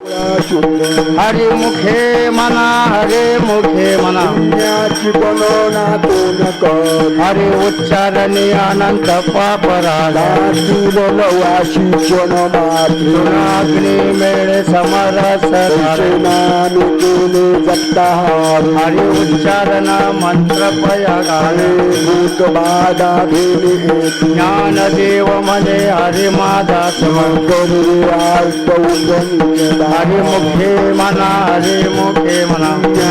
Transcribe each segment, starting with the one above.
हरे मुखे मना हरे मुखे मना. पुण्याची ना कोण कर हरी उच्चारणी अनंत पापराला मात्र अग्नी मेळे समरस केले जगताहार हरी उच्चारण मंत्र पयागाले भूत बाधा भेले ज्ञान देव मने हरी माझा समर्थ करू आष्ट हरी मुखे मना हरी मुखे मना।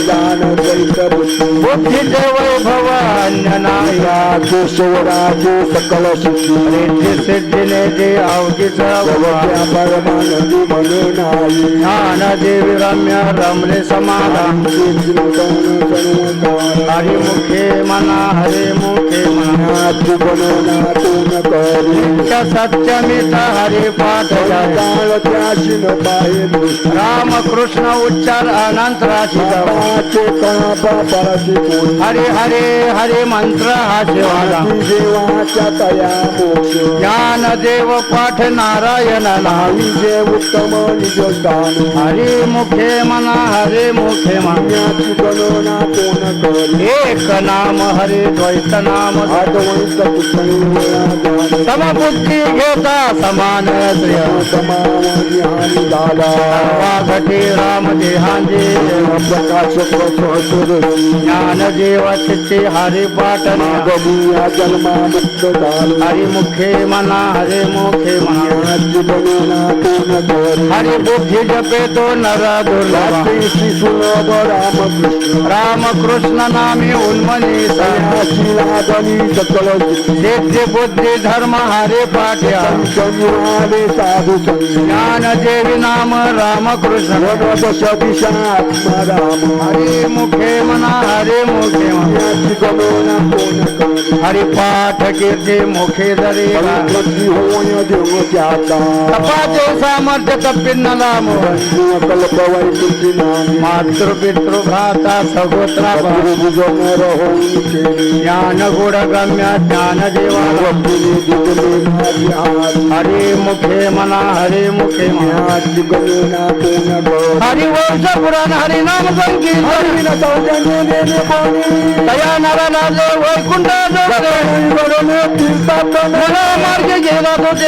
जाण दैत बुद्धी बुद्धीचे वैभव अन्य नाही या केशवराजे सकल सुखी। रिद्धी सिद्धीने जे अवघीचा त्या परमानंदी म्हणे नाही ज्ञान देवी रम्य रमले समाधान। हरी मुखे मना हरे मुखे करी हरी पाठ राम कृष्ण उच्चार अनंत राशी हरे हरे हरे मंत्र हा शिवाला. देवाच्या तया मोक्ष. ज्ञान देव पाठ नारायण नावी जे उत्तम निज स्थान हरी मुखे मना हरे मुखे मना. एक नाम हरे द्वैत नाम सम बुद्धि समबुद्धी घेता समान श्रेय। समान ज्ञान दादा। घटे राम देहांजे ज्ञान हरी हरी मुखे मना हरे हरी जपे तो नर सुलभ रामकृष्ण राम कृष्ण नामी उन्मनी बुद्धी धर्म हरे पाठ्या संयुआले साधू ज्ञान देवी नाम राम कृष्ण दिशात्मा গোবিন্দা হরে মুখে মনা। হরে মুখে মনা। গোবিন্দা হরে পাঠ কীর্তি মুখে দরে कीर्ती मुखे दरे पवित्रची होय देव त्याचा तपाचे सामर्थ्य तप्पिन्न नाम कल्प वैकुंठी नामी मातृ पितृ भ्राता सगोत्रा गुरुभुजन रहोई केली ज्ञान गुण गम्य ज्ञान देवा वक्तिनी दिगले माझी हात हरे मुखे मना हरे